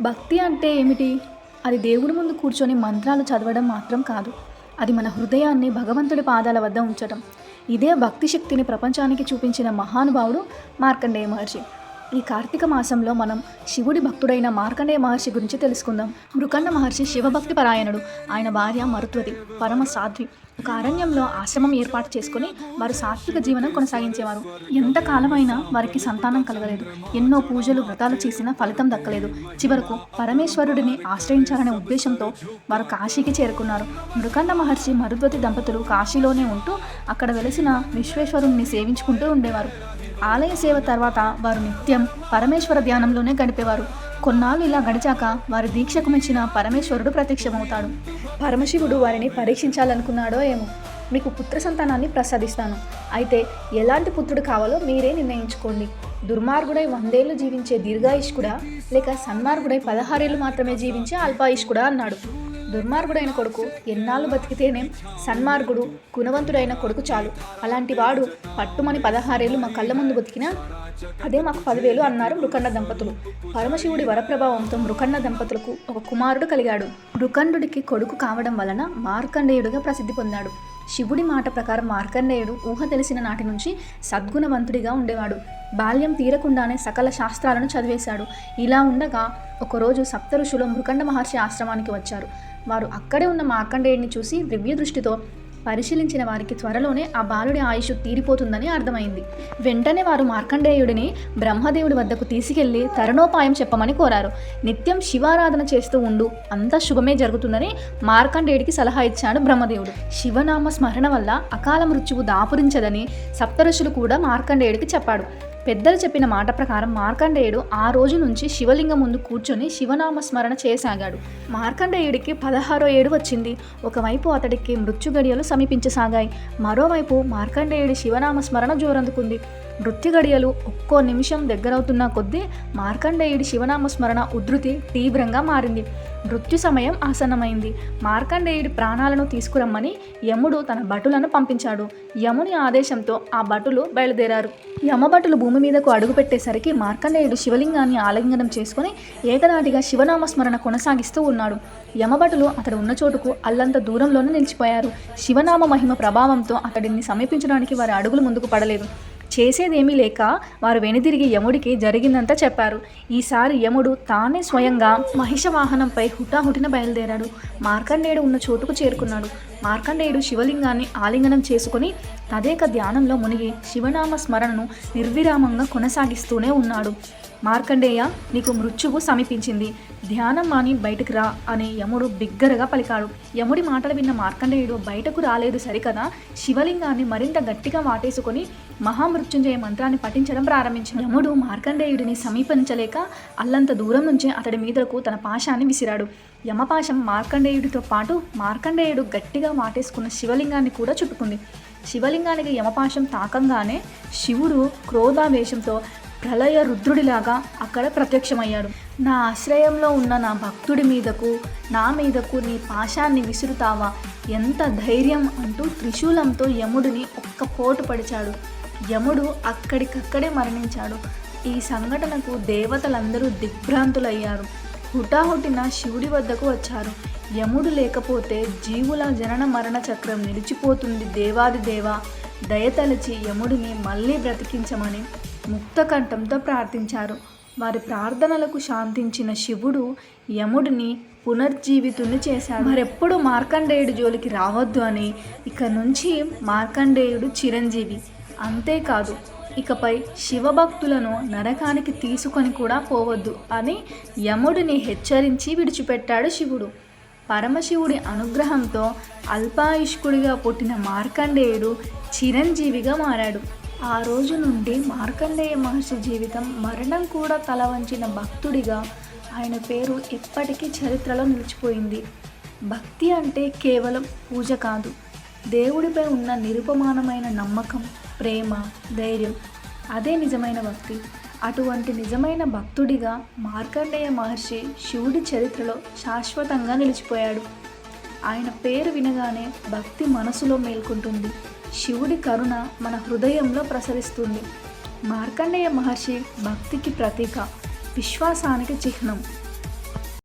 భక్తి అంటే ఏమిటి? అది దేవుడి ముందు కూర్చొని మంత్రాలు చదవడం మాత్రం కాదు. అది మన హృదయాన్ని భగవంతుడి పాదాల వద్ద ఉంచటం. ఇదే భక్తి శక్తిని ప్రపంచానికి చూపించిన మహానుభావుడు మార్కండేయ మహర్షి. ఈ కార్తీక మాసంలో మనం శివుడి భక్తుడైన మార్కండేయ మహర్షి గురించి తెలుసుకుందాం. మృకండ మహర్షి శివభక్తి పరాయణుడు. ఆయన భార్య మరుత్వతి పరమ సాధ్వి. ఒక అరణ్యంలో ఆశ్రమం ఏర్పాటు చేసుకుని వారు సాత్విక జీవనం కొనసాగించేవారు. ఎంతకాలమైనా వారికి సంతానం కలగలేదు. ఎన్నో పూజలు వ్రతాలు చేసినా ఫలితం దక్కలేదు. చివరకు పరమేశ్వరుడిని ఆశ్రయించాలనే ఉద్దేశంతో వారు కాశీకి చేరుకున్నారు. మృకండ మహర్షి మరుద్వతి దంపతులు కాశీలోనే ఉంటూ అక్కడ వెలిసిన విశ్వేశ్వరుణ్ణి సేవించుకుంటూ ఉండేవారు. ఆలయ సేవ తర్వాత వారు నిత్యం పరమేశ్వర ధ్యానంలోనే గడిపేవారు. కొన్నాళ్ళు ఇలా గడిచాక వారి దీక్షకు మెచ్చిన పరమేశ్వరుడు ప్రత్యక్షమవుతాడు. పరమశివుడు వారిని పరీక్షించాలనుకున్నాడో ఏమో. మీకు పుత్ర సంతానాన్ని ప్రసాదిస్తాను. అయితే ఎలాంటి పుత్రుడు కావాలో మీరే నిర్ణయించుకోండి. దుర్మార్గుడై వందేళ్ళు జీవించే దీర్ఘాయుష్కుడా లేక సన్మార్గుడై పదహారేళ్ళు మాత్రమే జీవించే అల్పాయుష్కుడా అన్నాడు. దుర్మార్గుడైన కొడుకు ఎన్నాళ్ళు బతికితేనే సన్మార్గుడు గుణవంతుడైన కొడుకు చాలు. అలాంటి వాడు పట్టుమని పదహారేళ్ళు మా కళ్ళ ముందు బతికినా అదే మాకు పదివేలు అన్నారు మృకండ దంపతులు. పరమశివుడి వరప్రభావంతో మృకండ దంపతులకు ఒక కుమారుడు కలిగాడు. మృకండుడికి కొడుకు కావడం వలన మార్కండేయుడిగా ప్రసిద్ధి పొందాడు. శివుడి మాట ప్రకారం మార్కండేయుడు ఊహ తెలిసిన నాటి నుంచి సద్గుణవంతుడిగా ఉండేవాడు. బాల్యం తీరకుండానే సకల శాస్త్రాలను చదివేశాడు. ఇలా ఉండగా ఒకరోజు సప్త ఋషులు మృకండ మహర్షి ఆశ్రమానికి వచ్చారు. వారు అక్కడే ఉన్న మార్కండేయుడిని చూసి దివ్య దృష్టితో పరిశీలించిన వారికి త్వరలోనే ఆ బాలుడి ఆయుష్ తీరిపోతుందని అర్థమైంది. వెంటనే వారు మార్కండేయుడిని బ్రహ్మదేవుడి వద్దకు తీసుకెళ్ళి తరుణోపాయం చెప్పమని కోరారు. నిత్యం శివారాధన చేస్తూ ఉండు అంతా శుభమే జరుగుతుందని మార్కండేయుడికి సలహా ఇచ్చాడు బ్రహ్మదేవుడు. శివనామ స్మరణ వల్ల అకాల మృత్యువు దాపురించదని సప్తఋషులు కూడా మార్కండేయుడికి చెప్పాడు. పెద్దలు చెప్పిన మాట ప్రకారం మార్కండేయుడు ఆ రోజు నుంచి శివలింగం ముందు కూర్చొని శివనామ స్మరణ మార్కండేయుడికి పదహారో ఏడు వచ్చింది. ఒకవైపు అతడికి మృత్యుగడియలు సమీపించసాగాయి. మరోవైపు మార్కండేయుడి శివనామ స్మరణ జోరందుకుంది. మృత్యుగడియలు ఒక్కో నిమిషం దగ్గరవుతున్న కొద్దీ మార్కండేయుడి శివనామ స్మరణ ఉధృతి తీవ్రంగా మారింది. మృత్యు సమయం ఆసన్నమైంది. మార్కండేయుడి ప్రాణాలను తీసుకురమ్మని యముడు తన భటులను పంపించాడు. యముని ఆదేశంతో ఆ భటులు బయలుదేరారు. యమభటులు భూమి మీదకు అడుగుపెట్టేసరికి మార్కండేయుడు శివలింగాన్ని ఆలింగనం చేసుకుని శివనామ శివనామస్మరణ కొనసాగిస్తూ ఉన్నాడు. యమభటులు అతడు ఉన్న చోటుకు అల్లంత దూరంలోనే నిలిచిపోయారు. శివనామ మహిమ ప్రభావంతో అతడిని సమీపించడానికి వారి అడుగులు ముందుకు పడలేదు. చేసేదేమీ లేక వారు వెనుదిరిగి యముడికి జరిగిందంతా చెప్పారు. ఈసారి యముడు తానే స్వయంగా మహిష వాహనంపై హుటాహుటిన బయలుదేరాడు. మార్కండేయుడు ఉన్న చోటుకు చేరుకున్నాడు. మార్కండేయుడు శివలింగాన్ని ఆలింగనం చేసుకుని తదేక ధ్యానంలో మునిగి శివనామ స్మరణను నిర్విరామంగా కొనసాగిస్తూనే ఉన్నాడు. మార్కండేయ నీకు మృత్యువు సమీపించింది. ధ్యానం మాని బయటకు రా అని యముడు బిగ్గరగా పలికాడు. యముడి మాటలు విన్న మార్కండేయుడు బయటకు రాలేదు సరికదా? శివలింగాన్ని మరింత గట్టిగా వాటేసుకొని మహామృత్యుంజయ మంత్రాన్ని పఠించడం ప్రారంభించాడు. యముడు మార్కండేయుడిని సమీపించలేక అల్లంత దూరం నుంచే అతడి మీదకు తన పాశాన్ని విసిరాడు. యమపాశం మార్కండేయుడితో పాటు మార్కండేయుడు గట్టిగా వాటేసుకున్న శివలింగాన్ని కూడా చుట్టుకుంది. శివలింగానికి యమపాశం తాకంగానే శివుడు క్రోధావేశంతో ప్రళయ రుద్రుడిలాగా అక్కడ ప్రత్యక్షమయ్యాడు. నా ఆశ్రయంలో ఉన్న నా భక్తుడి మీదకు నా మీదకు నీ పాశాన్ని విసురుతావా? ఎంత ధైర్యం అంటూ త్రిశూలంతో యముడిని ఒక్క పోటు పడిచాడు. యముడు అక్కడికక్కడే మరణించాడు. ఈ సంఘటనకు దేవతలందరూ దిగ్భ్రాంతులయ్యారు. హుటాహుటిన శివుడి వద్దకు వచ్చారు. యముడు లేకపోతే జీవుల జనన మరణ చక్రం నిలిచిపోతుంది దేవాది దేవా. దయతలచి యముడిని మళ్ళీ బ్రతికించమని ముక్తకంఠంతో ప్రార్థించారు. వారి ప్రార్థనలకు శాంతించిన శివుడు యముడిని పునర్జీవితుని చేశాడు. మరెప్పుడు మార్కండేయుడి జోలికి రావద్దు అని ఇక నుంచి మార్కండేయుడు చిరంజీవి. అంతేకాదు ఇకపై శివభక్తులను నరకానికి తీసుకొని కూడా పోవద్దు అని యముడిని హెచ్చరించి విడిచిపెట్టాడు శివుడు. పరమశివుడి అనుగ్రహంతో అల్పాయుష్కుడిగా పుట్టిన మార్కండేయుడు చిరంజీవిగా మారాడు. ఆ రోజు నుండి మార్కండేయ మహర్షి జీవితం మరణం కూడా తల వంచిన భక్తుడిగా ఆయన పేరు ఎప్పటికీ చరిత్రలో నిలిచిపోయింది. భక్తి అంటే కేవలం పూజ కాదు దేవుడిపై ఉన్న నిరుపమానమైన నమ్మకం ప్రేమ ధైర్యం అదే నిజమైన భక్తి. అటువంటి నిజమైన భక్తుడిగా మార్కండేయ మహర్షి శివుడి చరిత్రలో శాశ్వతంగా నిలిచిపోయాడు. ఆయన పేరు వినగానే భక్తి మనసులో మేల్కొంటుంది. శివుడి కరుణ మన హృదయంలో ప్రసరిస్తుంది. మార్కండేయ మహర్షి భక్తికి ప్రతీక విశ్వాసానికి చిహ్నం.